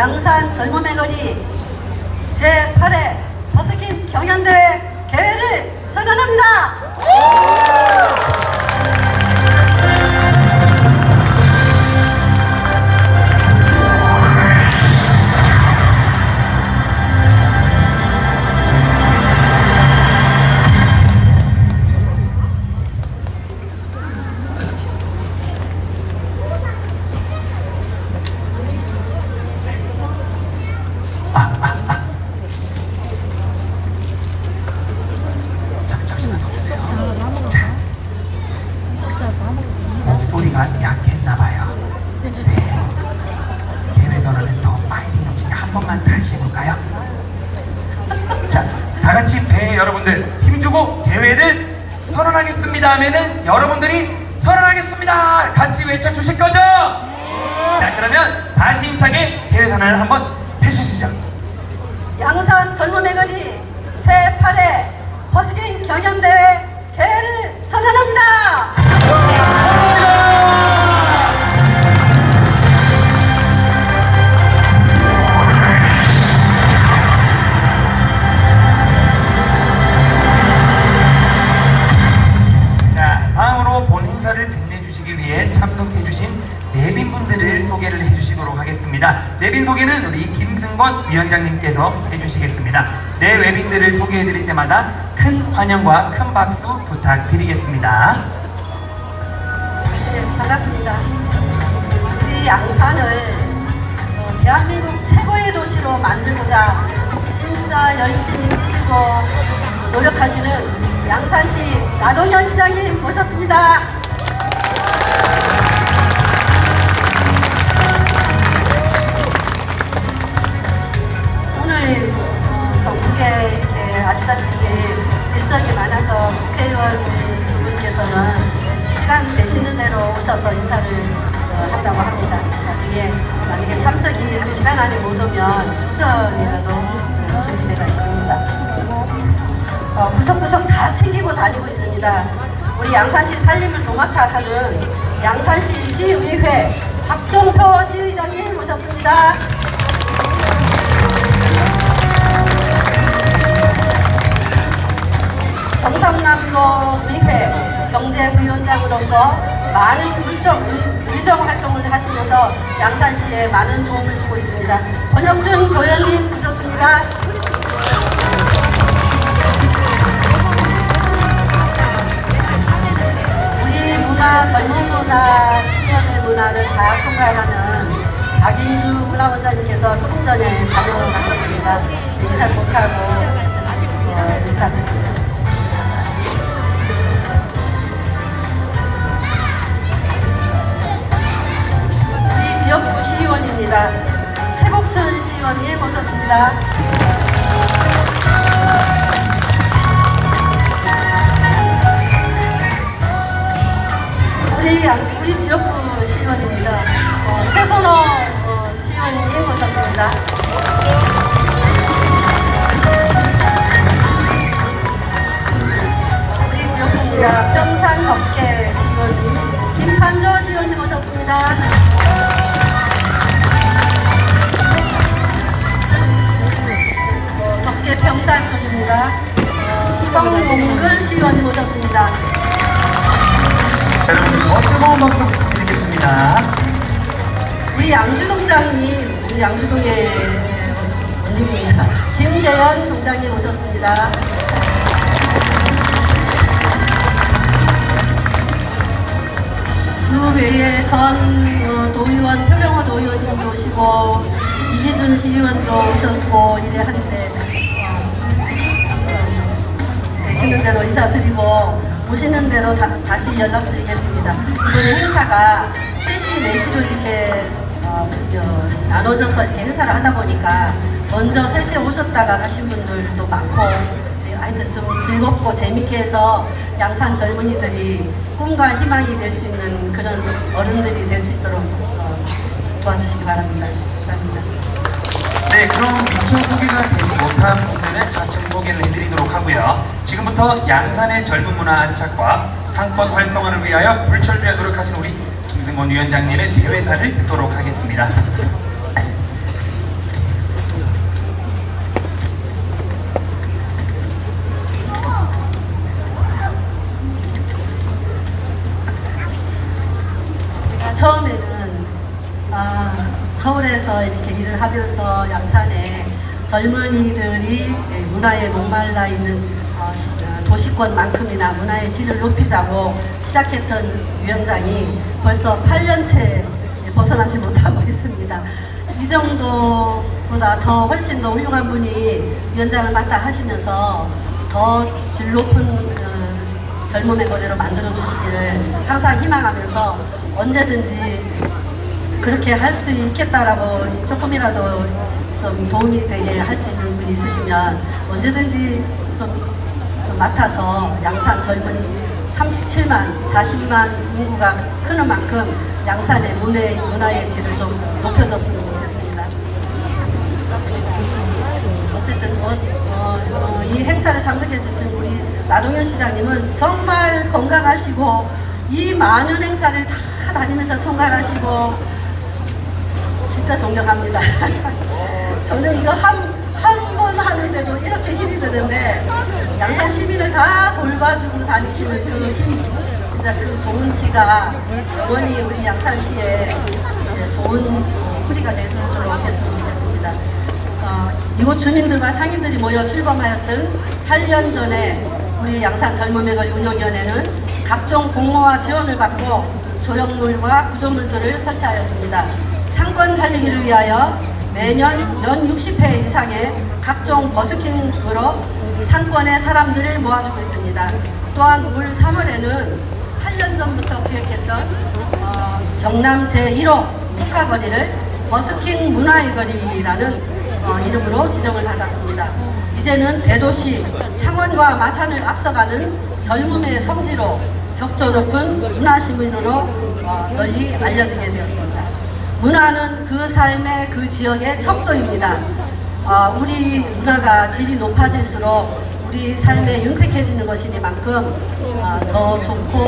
양산 젊음의 거리 제8회 버스킹 경연대회 개회를 선언합니다. 위원장님께서 해주시겠습니다. 내 외빈들을 소개해드릴 때마다 큰 환영과 큰 박수 부탁드리겠습니다. 네, 반갑습니다. 우리 양산을 어, 대한민국 최고의 도시로 만들고자 진짜 열심히 뛰시고 노력하시는 양산시 나동현 시장님 모셨습니다. 국에 이렇게 아시다시피 일정이 많아서 국회의원 두 분께서는 시간 되시는 대로 오셔서 인사를 어, 한다고 합니다. 나중에 만약에 참석이 그 시간 안에 못 오면 추천이라도 어, 준비되어 있습니다. 어, 구석구석 다 챙기고 다니고 있습니다. 우리 양산시 살림을 도맡아 하는 양산시 시의회 박종표 시의장님 모셨습니다. 경상남도 의회 경제부위원장으로서 많은 물정, 의정 활동을 하시면서 양산시에 많은 도움을 주고 있습니다. 권혁준 도현님 모셨습니다. 우리 문화, 젊은 문화, 시니어들 문화를 다 총괄하는 박인주 문화원장님께서 조금 전에 다녀가셨습니다. 인사 못하고 어, 인사 드립니다. 지역구 시의원입니다. 최복천 시의원님 모셨습니다. 우리 양- 우리 지역구 시의원입니다. 어, 최선호 어, 시의원님 모셨습니다. 자, 여러분 더 뜨거운 박수 부탁드리겠습니다. 우리 양주동장님, 우리 양주동의 원님입니다. 김재현 동장님 오셨습니다. 그 외에 전 어, 도의원, 표령호 도의원님도 오시고, 이기준 시의원도 오셨고, 이래 하는데, 어, 되시는 대로 인사드리고, 오시는 대로 다, 다시 연락드리겠습니다. 이번에 행사가 3시, 4시로 이렇게 어, 어, 나눠져서 이렇게 행사를 하다 보니까 먼저 3시에 오셨다가 가신 분들도 많고 네, 하여튼 좀 즐겁고 재밌게 해서 양산 젊은이들이 꿈과 희망이 될 수 있는 그런 어른들이 될 수 있도록 어, 도와주시기 바랍니다. 감사합니다. 네, 그럼 미처 소개가 되지 못한 분들의 자칭 소개를 해드리도록 하고요. 지금부터 양산의 젊은 문화 안착과 상권 활성화를 위하여 불철주야 노력하신 우리 김승원 위원장님의 대회사를 듣도록 하겠습니다. 아, 처음에는 아, 서울에서 이렇게 일을 하면서 양산에 젊은이들이 예, 문화에 목말라 있는 어, 시- 어, 도시권만큼이나 문화의 질을 높이자고 시작했던 위원장이 벌써 8년째 벗어나지 못하고 있습니다. 이 정도보다 더 훨씬 더 훌륭한 분이 위원장을 맡아 하시면서 더 질 높은 어, 젊음의 거리로 만들어 주시기를 항상 희망하면서 언제든지 그렇게 할 수 있겠다라고 조금이라도 좀 도움이 되게 할 수 있는 분이 있으시면 언제든지 좀, 좀 맡아서 양산 젊은 37만, 40만 인구가 크는 만큼 양산의 문화, 문화의 질을 좀 높여줬으면 좋겠습니다. 어쨌든 어, 어, 어, 이 행사를 참석해 주신 우리 나동현 시장님은 정말 건강하시고 이 많은 행사를 다 다니면서 총괄하시고 지- 진짜 존경합니다. 저는 이거 한 한 번 하는데도 이렇게 힘이 드는데 양산 시민을 다 돌봐주고 다니시는 그 힘, 진짜 그 좋은 기가 영원히 우리 양산시에 이제 좋은 어, 뿌리가 될 수 있도록 했으면 좋겠습니다. 어, 이곳 주민들과 상인들이 모여 출범하였던 8년 전에 우리 양산 젊음의 거리 운영위원회는 각종 공모와 지원을 받고 조형물과 구조물들을 설치하였습니다. 상권 살리기를 위하여 매년 연 60회 이상의 각종 버스킹으로 상권의 사람들을 모아주고 있습니다. 또한 올 3월에는 8년 전부터 기획했던 어, 경남 제1호 특화거리를 버스킹 문화의 거리라는 어, 이름으로 지정을 받았습니다. 이제는 대도시 창원과 마산을 앞서가는 젊음의 성지로 격조 높은 문화시민으로 어, 널리 알려지게 되었습니다. 문화는 그 삶의 그 지역의 척도입니다. 어, 우리 문화가 질이 높아질수록 우리 삶에 윤택해지는 것이니만큼 어, 더 좋고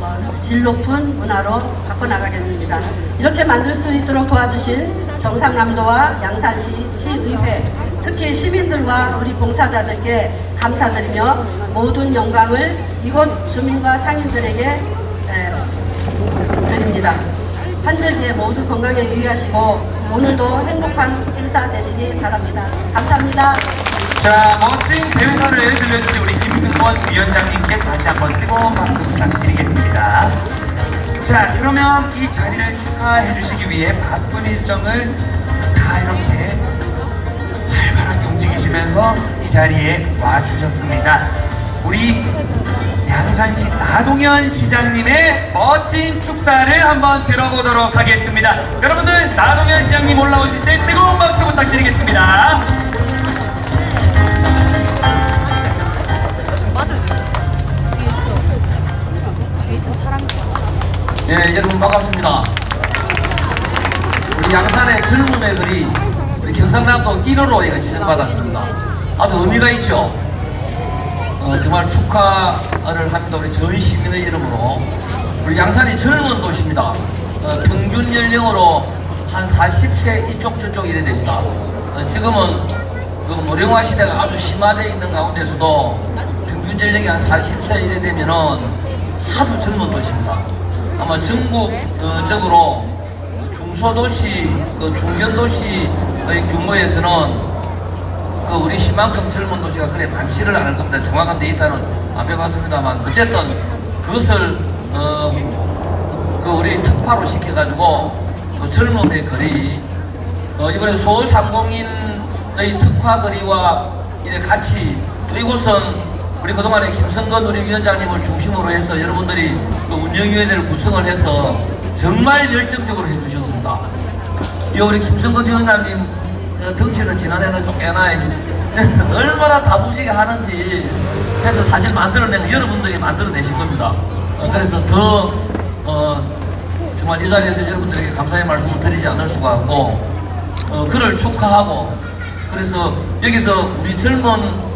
어, 질 높은 문화로 바꿔나가겠습니다. 이렇게 만들 수 있도록 도와주신 경상남도와 양산시 시의회 특히 시민들과 우리 봉사자들께 감사드리며 모든 영광을 이곳 주민과 상인들에게 에, 드립니다. 한절기에 모두 건강에 유의하시고 오늘도 행복한 행사 되시기 바랍니다. 감사합니다. 자, 멋진 대회사를 들려주신 우리 김승권 위원장님께 다시 한번 뜨거운 박수 부탁드리겠습니다. 자, 그러면 이 자리를 축하해 주시기 위해 바쁜 일정을 다 이렇게 활발하게 움직이시면서 이 자리에 와주셨습니다. 우리 양산시 나동현 시장님의 멋진 축사를 한번 들어보도록 하겠습니다. 여러분들 나동현 시장님 올라오실 때 뜨거운 박수 부탁드리겠습니다. 예, 여러분 반갑습니다. 우리 양산의 젊음의 거리, 우리 경상남도 1호로 얘가 지정받았습니다. 아주 의미가 있죠. 어, 정말 축하 를 합니다. 우리 전 시민의 이름으로. 우리 양산이 젊은 도시입니다. 어, 평균 연령으로 한 40세 이쪽 저쪽 이래 됩니다. 어, 지금은 그 노령화 시대가 아주 심화되어 있는 가운데서도 평균 연령이 한 40세 이래 되면은 하도 젊은 도시입니다. 아마 전국적으로 중소도시, 그 중견도시의 규모에서는 그 우리 시만큼 젊은 도시가 그래 많지를 않을 겁니다. 정확한 데이터는 안 배워봤습니다만 어쨌든 그것을 어, 그 우리 특화로 시켜가지고 또 젊음의 거리 어, 이번에 소상공인의 특화 거리와 이래 같이 또 이곳은 우리 그동안에 김성건 우리 위원장님을 중심으로 해서 여러분들이 그 운영위원회를 구성을 해서 정말 열정적으로 해주셨습니다. 이 우리 김성건 위원장님 그 덩치는 지난해는 좀 꽤나 얼마나 다부지게 하는지 해서 사실 만들어내는 여러분들이 만들어내신 겁니다. 어, 그래서 더 어, 정말 이 자리에서 여러분들에게 감사의 말씀을 드리지 않을 수가 없고 어, 그를 축하하고 그래서 여기서 우리 젊은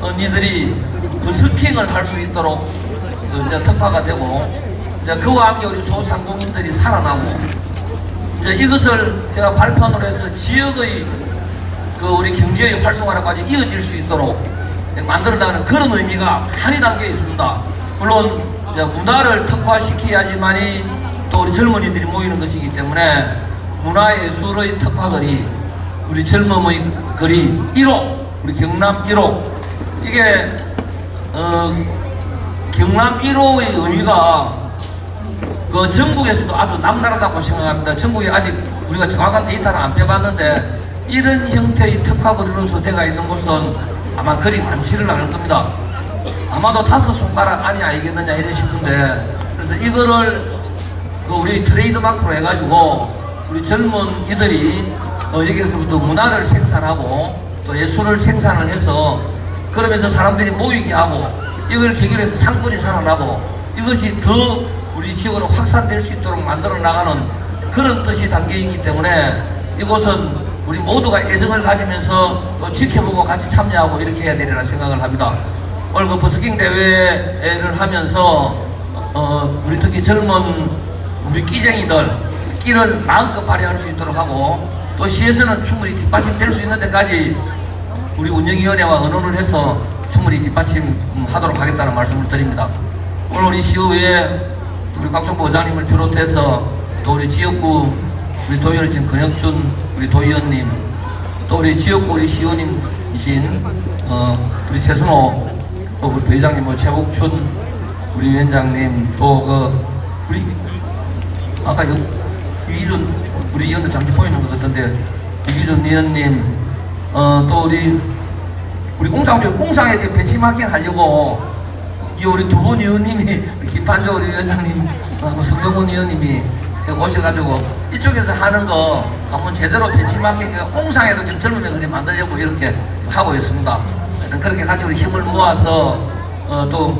언니들이 부스킹을 할 수 있도록 어, 이제 특화가 되고 이제 그와 함께 우리 소상공인들이 살아나고 이제 이것을 제가 발판으로 해서 지역의 그 우리 경제의 활성화까지 이어질 수 있도록 만들어 나가는 그런 의미가 많이 담겨 있습니다. 물론 문화를 특화시켜야지만이 또 우리 젊은이들이 모이는 것이기 때문에 문화예술의 특화거리 우리 젊음의 거리 1호 우리 경남 1호 이게 어, 경남 1호의 의미가 그 전국에서도 아주 남다르다고 생각합니다. 전국에 아직 우리가 정확한 데이터는 안 빼봤는데 이런 형태의 특화거리로서 되어 있는 곳은 아마 그리 많지를 않을 겁니다. 아마도 다섯 손가락 안이 아니겠느냐 이래 싶은데 그래서 이거를 그 우리 트레이드 마크로 해가지고 우리 젊은 이들이 어, 여기에서부터 문화를 생산하고 또 예술을 생산을 해서 그러면서 사람들이 모이게 하고 이걸 계기로 해서 상권이 살아나고 이것이 더 우리 지역으로 확산될 수 있도록 만들어 나가는 그런 뜻이 담겨 있기 때문에 이곳은 우리 모두가 애정을 가지면서 또 지켜보고 같이 참여하고 이렇게 해야 되리라 생각을 합니다. 오늘 그 버스킹 대회를 하면서 어, 우리 특히 젊은 우리 끼쟁이들 끼를 마음껏 발휘할 수 있도록 하고 또 시에서는 충분히 뒷받침 될 수 있는 데까지 우리 운영위원회와 의논을 해서 충분히 뒷받침 하도록 하겠다는 말씀을 드립니다. 오늘 우리 시의회 우리 각종부 의장님을 비롯해서 또 우리 지역구 우리 도의원이신 근혁준 우리 도의원님 또 우리 지역구 우리 시의원님이신 어, 우리 최순호 또 우리 부회장님 뭐 최복춘 우리 위원장님 또 그 우리 아까 유, 유기준 우리 위원도 잠시 보이는 것 같던데 유기준 위원님 어, 또 우리 우리 웅상 쪽 웅상에 지금 벤치마킹 하려고 이 우리 두분 위원님이 김판조 우리 위원장님 하고 성병훈 위원님이 여기 오셔가지고 이쪽에서 하는 거 한번 제대로 벤치마킹 웅상에도 좀 젊은 애들이 만들려고 이렇게 하고 있습니다. 그렇게 같이 우리 힘을 모아서 어, 또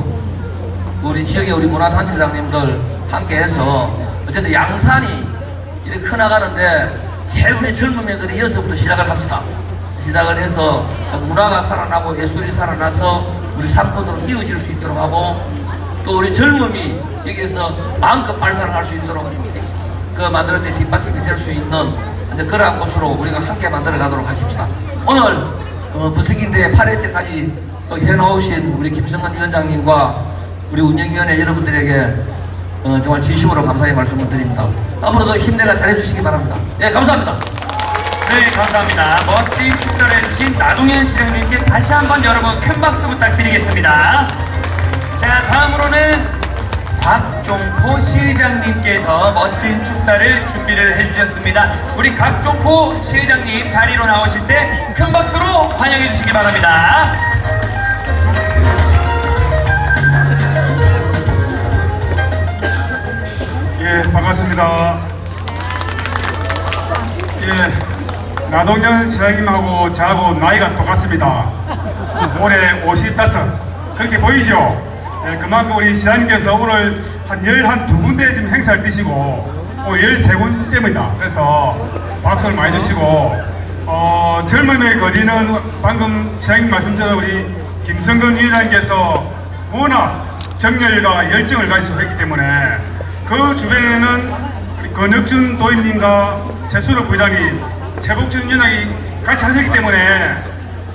우리 지역의 우리 문화단체장님들 함께해서 어쨌든 양산이 이렇게 커나가는데 제일 우리 젊은 명들이 여기서부터 시작을 합시다. 시작을 해서 문화가 살아나고 예술이 살아나서 우리 상권으로 이어질 수 있도록 하고 또 우리 젊음이 여기에서 마음껏 발산을 할수 있도록 그 만드는 데 뒷받침이 될 수 있는 그러한 곳으로 우리가 함께 만들어 가도록 하십시다. 오늘 어, 부스킹대 8회째까지 해나오신 우리 김성근 위원장님과 우리 운영위원회 여러분들에게 어, 정말 진심으로 감사의 말씀을 드립니다. 앞으로도 힘내가 잘해주시기 바랍니다. 예, 감사합니다. 네, 감사합니다. 멋진 축사를 해주신 나동현 시장님께 다시 한번 여러분 큰 박수 부탁드리겠습니다. 자, 다음으로는 곽종포 시장님께서 멋진 축사를 준비를 해주셨습니다. 우리 곽종포 시장님 자리로 나오실 때 큰 박수로 환영해 주시기 바랍니다. 예, 반갑습니다. 예, 나동현 시장님하고 저하고 나이가 똑같습니다. 올해 55. 그렇게 보이죠? 예, 그만큼 우리 시장님께서 오늘 한 12군데 지금 행사를 뛰시고, 오늘 13군째입니다. 그래서 박수를 많이 주시고, 어, 젊음의 거리는 방금 시장님 말씀처럼 우리 김성근 위원장께서 워낙 정열과 열정을 가지고 했기 때문에 그 주변에는 우리 권혁준 도임님과 최수로 부장님, 최복준 위원장이 같이 하셨기 때문에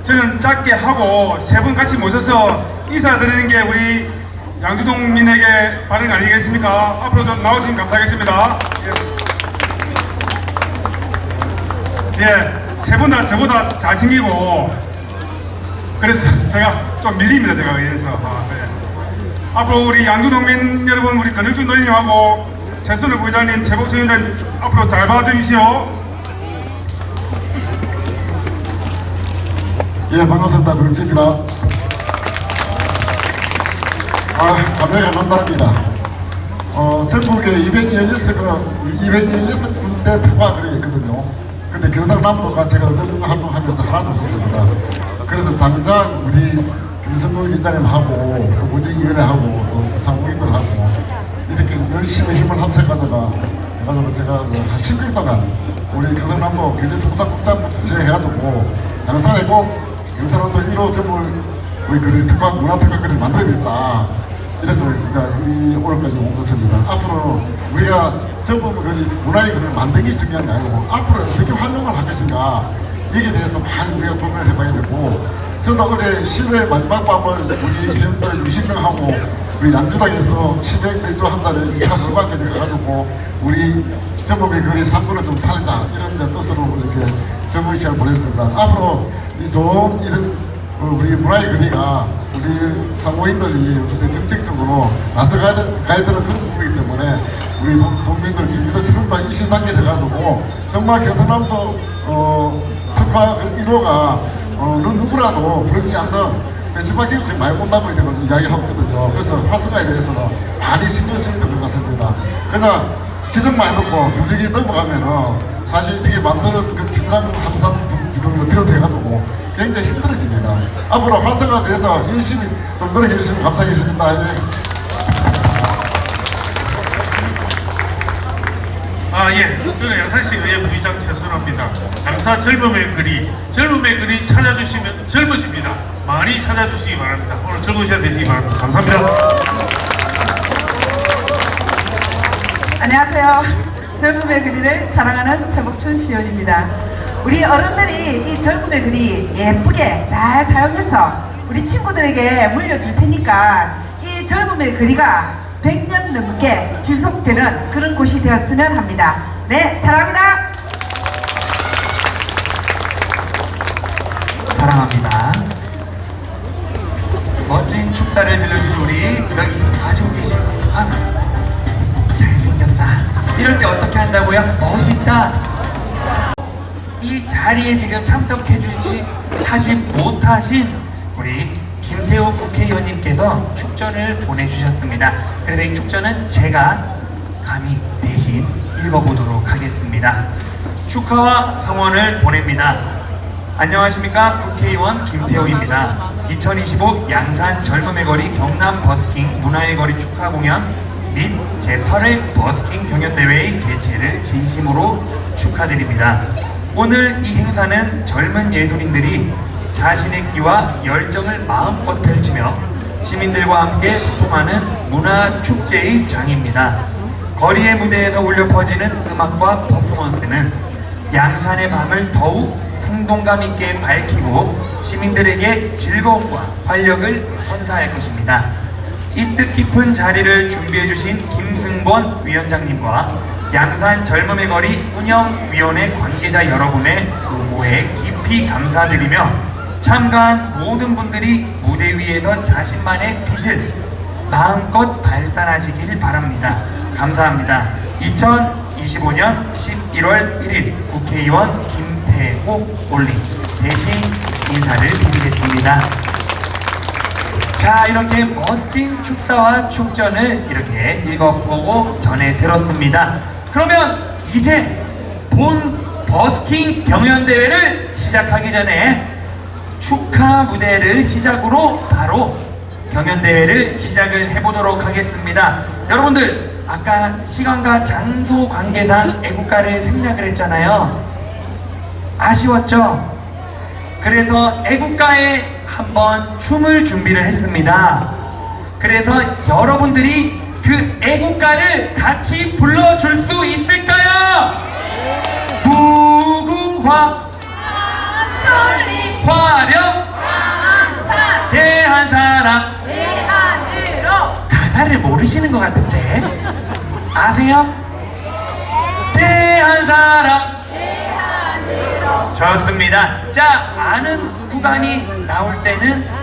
저는 짧게 하고 세 분 같이 모셔서 인사드리는 게 우리 양주동민에게 반응 아니겠습니까? 앞으로 좀 나오시면 감사하겠습니다. 예, 예 세분 다 저보다 잘생기고 그래서 제가 좀 밀립니다 제가 그래서 아, 네. 앞으로 우리 양주동민 여러분 우리 권혁준 도임님하고 최순우 부장님 최복준 위원장님 앞으로 잘 봐주십시오. 예, 반갑습니다. 명지입니다. 아, 감회가 남다릅니다. 어, 전국에 216그 216군데 특화거리 있거든요. 근데 경상남도가 제가 어떤 활동하면서 하나도 없었습니다. 그래서 당장 우리 김성국 위원장님하고 또 문재인위원회하고 또 상무인들하고 이렇게 열심히 힘을 합쳐가지고 해가지고 제가 그한 10일 동안 우리 경상남도 경제통상국장부터 시작해가지고 양산에 꼭 경상남도 1호 점을 우리 그리 특화 문화 특화거리를 만들어야겠다. 이래서 이제 이 오늘까지 온 것입니다. 앞으로 우리가 전부 그 문화의 그를 만드는 게 중요한 게 아니고 앞으로 어떻게 활용을 할 것인가 여기에 대해서 많이 우리가 고민을 해봐야 되고 저도 어제 10월 마지막 밤을 우리 회원들 20명하고 우리 양주당에서 치맥 맥주 한 달에 2차 물방까지 가가지고 우리 젊음의 거리 3분을 좀 살자 이런 뜻으로 이렇게 젊은 시간을 보냈습니다. 앞으로 이 좋은 이런 어, 우리 문화의 거리가 우리 사모인들이 어떤 정책적으로 나서가야 되- 가야 되는 그런 부분이기 때문에 우리 동- 동민들 주민들 전부 다 일심단계 돼가지고 정말 경상남도 어, 특화 1호가 어, 어느 누구라도 부르지 않는 배치바퀴를 지금 많이 온다고 이렇게 이야기하거든요. 그래서 활성화에 대해서는 많이 신경 써야 될것 같습니다. 그냥 지적만 해놓고 규칙이 넘어가면은 사실 이렇게 만드는 그 중간 항상 부분을 비롯해가지고 굉장히 힘들어집니다. 앞으로 활성화에 대해서 열심히 좀 노력해 주시면 감사하겠습니다. 예. 아, 예. 저는 양산시 의회 부의장 최선호입니다. 양산 젊음의 거리, 젊음의 거리 찾아주시면 젊으십니다. 많이 찾아주시기 바랍니다. 오늘 시간 되시기 바랍니다. 감사합니다. 안녕하세요. 젊음의 그리를 사랑하는 최복춘 시연입니다. 우리 어른들이 이 젊음의 그리 예쁘게 잘 사용해서 우리 친구들에게 물려줄 테니까 이 젊음의 그리가 100년 넘게 지속되는 그런 곳이 되었으면 합니다. 네, 사랑합니다. 사랑합니다. 멋진 축사를 들려주신 우리 여기 가지고 계신 아 잘생겼다. 이럴 때 어떻게 한다고요? 멋있다. 이 자리에 지금 참석해주지 하지 못하신 우리 김태호 국회의원님께서 축전을 보내주셨습니다. 그래서 이 축전은 제가 감히 대신 읽어보도록 하겠습니다. 축하와 성원을 보냅니다. 안녕하십니까 국회의원 김태호입니다. 2025 양산 젊음의 거리 경남 버스킹 문화의 거리 축하 공연 및 제8회 버스킹 경연대회의 개최를 진심으로 축하드립니다. 오늘 이 행사는 젊은 예술인들이 자신의 끼와 열정을 마음껏 펼치며 시민들과 함께 소통하는 문화 축제의 장입니다. 거리의 무대에서 울려 퍼지는 음악과 퍼포먼스는 양산의 밤을 더욱 생동감 있게 밝히고 시민들에게 즐거움과 활력을 선사할 것입니다. 이 뜻깊은 자리를 준비해 주신 김승권 위원장님과 양산 젊음의 거리 운영위원회 관계자 여러분의 노고에 깊이 감사드리며 참가한 모든 분들이 무대 위에서 자신만의 빛을 마음껏 발산하시길 바랍니다. 감사합니다. 2025년 11월 1일 국회의원 김태호 올림 대신 인사를 드리겠습니다. 자 이렇게 멋진 축사와 축전을 이렇게 읽어보고 전해 들었습니다. 그러면 이제 본 버스킹 경연대회를 시작하기 전에 축하 무대를 시작으로 바로 경연대회를 시작을 해보도록 하겠습니다. 여러분들 아까 시간과 장소 관계상 애국가를 생략을 했잖아요. 아쉬웠죠? 그래서 애국가에 한번 춤을 준비를 했습니다. 그래서 여러분들이 그 애국가를 같이 불러줄 수 있을까요? 무궁화 천리 화령 항상 대한사랑 대한으로 가사를 모르시는 것 같은데 아세요? 대한사랑 좋습니다. 자 아는 구간이 나올 때는